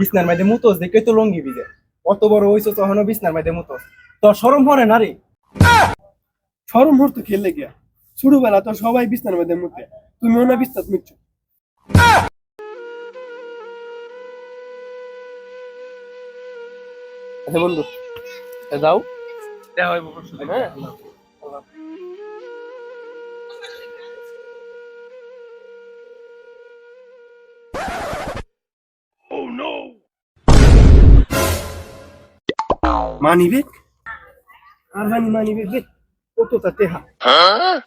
বিছনার মধ্যে মুতোস দেখে তো লঙ্গি ভিজে। অত বড় হইছো তখনও বিছনার মধ্যে মুতোস। তোর সরম পরে না রে? সরম মুহূর্ত খেললে গিয়া। ছোটবেলা তো সবাই বিছনার মধ্যে মুতে। তুমিও না বিস্তার মিচ্ছ আচ্ছা বন্ধু যাও। দেখা হইব পরশু দিন, হ্যাঁ? মানিবে আর জানি মানিবে রে কত তা টেহা।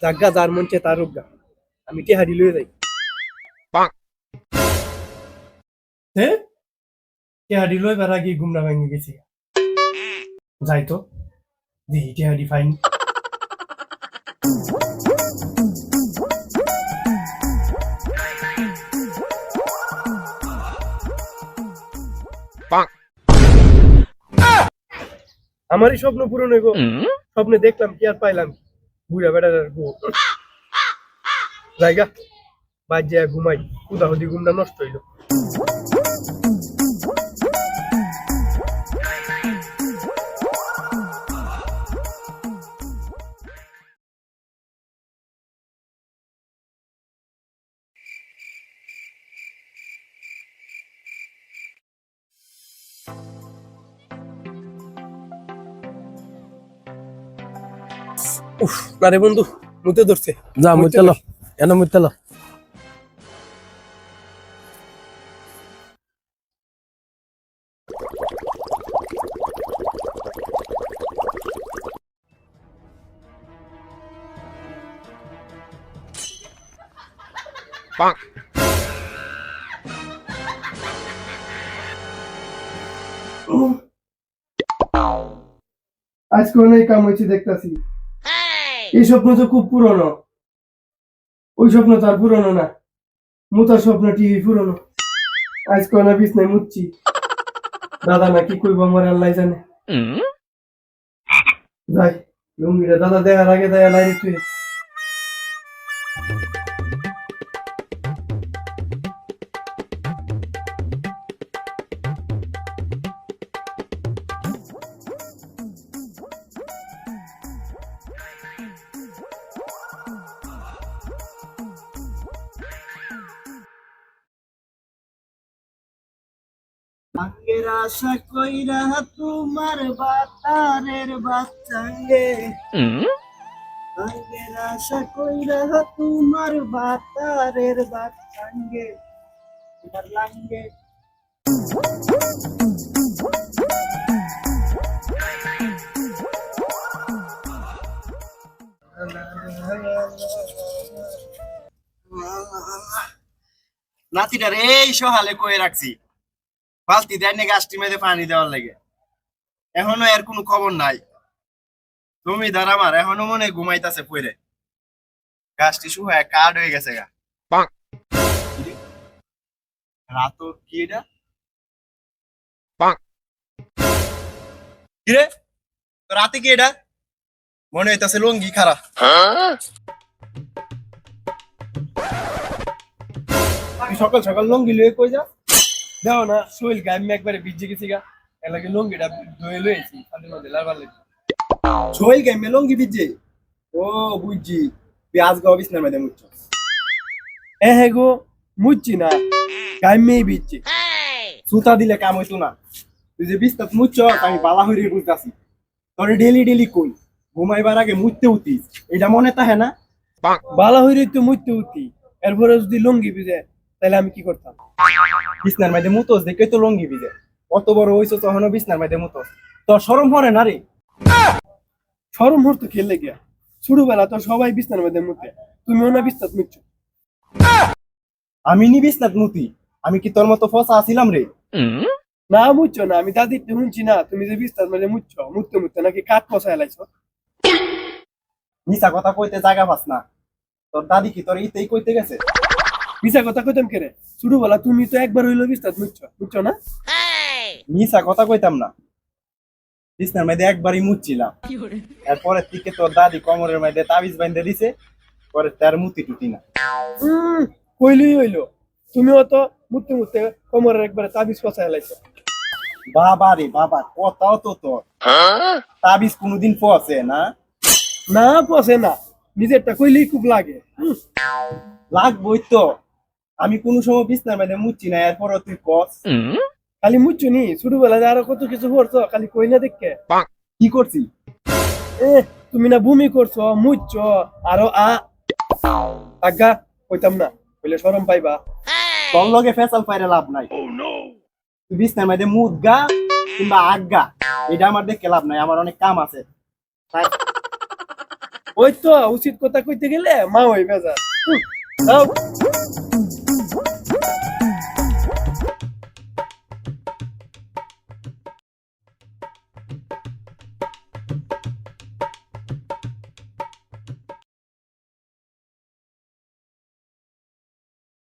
জাগা যার মঞ্চে তার রোগা আমি টেহারি লয়ে যাই। হে? টেহারি লই বেড়া গিয়ে গুমরা ভেঙে গেছি। যাই তো। দেখি টেহারি ফাইন। আমারই স্বপ্ন পূরণ হইব। স্বপ্নে দেখলাম কি আর পাইলাম? বুড়া আর গো জায়গা বাজে ঘুমাই। কুদাহুদি ঘুমটা নষ্ট হইল। উফ না রে বন্ধু মুতে ধরছে। যা মুইতে লো। এন মুইতে লো? আজকে অনেক কাম হয়েছে দেখতাছি। এই স্বপ্ন তো খুব পুরনো। ওই স্বপ্ন তো আর পুরনো না। মুতার স্বপ্ন টিভি পুরনো। আজকে বিষ বিছনায় মুচ্ছি। দাদা না কি কইব আমার আল্লাহ জানে। যাই লুঙ্গিটা দাদা দেখার আগে দেয়া লাইনে তুই। আঙ্গের আশা কইরা তোমার বাতারের বাচ্চাঙ্গে। আঙ্গের আশা কইরা তোমার বাতারের বাচ্চাঙ্গে। তোমার লাঙ্গে। নাতিটার এই সহালে কয়ে রাখছি। বালতি দেয় না গাছটি মেঝে পানি দেওয়ার লাগে। এখনও এর কোনো খবর নাই। জমিদার আমার এখনও মনে ঘুমাইতেছে পইরে। গাছটি শুহায় কাঠ হয়ে গেছে গা। রাত কি এটা। কিরে? রাতে কি এটা? মনে হইতাছে লঙ্গি খারা সকাল সকাল লঙ্গি লয়ে কই যা দেখো না শৈল গায়ে একবারে ভিজে গেছি গা। এর লাগে লঙ্গিটা ধুয়ে লয়েছি ফাঁদের মধ্যে লারবার লাগে। লঙ্গি বিজে ও বুঝছি পেঁয়াজ গাও বিছনার মধ্যে মুচ্ছ। এ হে গো মুচ্ছি না গায়ে ভিজছে সুতা দিলে কাম হইতো না। তুই যে বিস্তার মুচ্ছ আমি বালা হইরে বুঝতাছি। তোরে ডেলি ডেলি কই ঘুমাইবার আগে মুততে উঠিস। এটা মনে তাহে না? বালা হইরে তো মুইতে উঠি। এরপরে যদি লঙ্গি ভিজে তাহলে আমি কি করতাম? বিছনার মধ্যে মুতোস দেখে তো লঙ্গি ভিজে। অত বড় হইছো তখনও বিছনার মধ্যে মুতোস। তোর সরম পরে না রে? সরম মুহূর্ত খেললে গিয়া। ছোটবেলা তো সবাই বিছনার মধ্যে মুতে। তুমিও না বিস্তার মিচ্ছ আমি নি বিছনাত মুতি। আমি কি তোর মতো ফসা আছিলাম রে? না মুচ্ছ না। আমি দাদি তো শুনছি না। তুমি যে বিস্তার মধ্যে মুচ্ছ মুততে মুততে নাকি কাঠ পচায় লাইছ? মিছা কথা কইতে জায়গা পাস না। তোর দাদি কি তোর ইতেই কইতে গেছে? মিছা কথা কইতাম কেরে? বলা তুমি তো একবার হইল বিস্তার মুচ্ছ মুচ্ছ না? মিছা কথা কইতাম না। বিছনার মধ্যে একবারই মুচ্ছিলাম এরপরের থেকে তোর দাদি কোমরের মধ্যে তাবিজ বাইন্ধে দিছে পরে তার মুতি টুটি না। কইলই হইল। তুমিও তো মুততে মুততে কোমরের একবারে তাবিজ পচায় লাইছে। বাবা রে বাবা কথাও তো তোর। তাবিজ কোনোদিন পচে না? না পচে না। নিজেরটা কইলেই খুব লাগে। লাগবই তো। আমি কোনো সময় বিছনার মধ্যে মুচ্ছি না এরপরও তুই কস। খালি মুচ্ছু নি ছোটবেলায় আরও কত কিছু করছ খালি কই না দেখকে কি করছি? এ তুমি না ভূমি করছ মুচ্ছ আরও আ। আজ্ঞা কইতাম না কইলে শরম পাইবা। তোর লগে ফেসাল পাইরে লাভ নাই। তুই বিছনার মধ্যে মুদ গা কিংবা আজ্ঞা এটা আমার দেখে লাভ নাই আমার অনেক কাম আছে। ওই তো উচিত কথা কইতে গেলে মা ওই যাও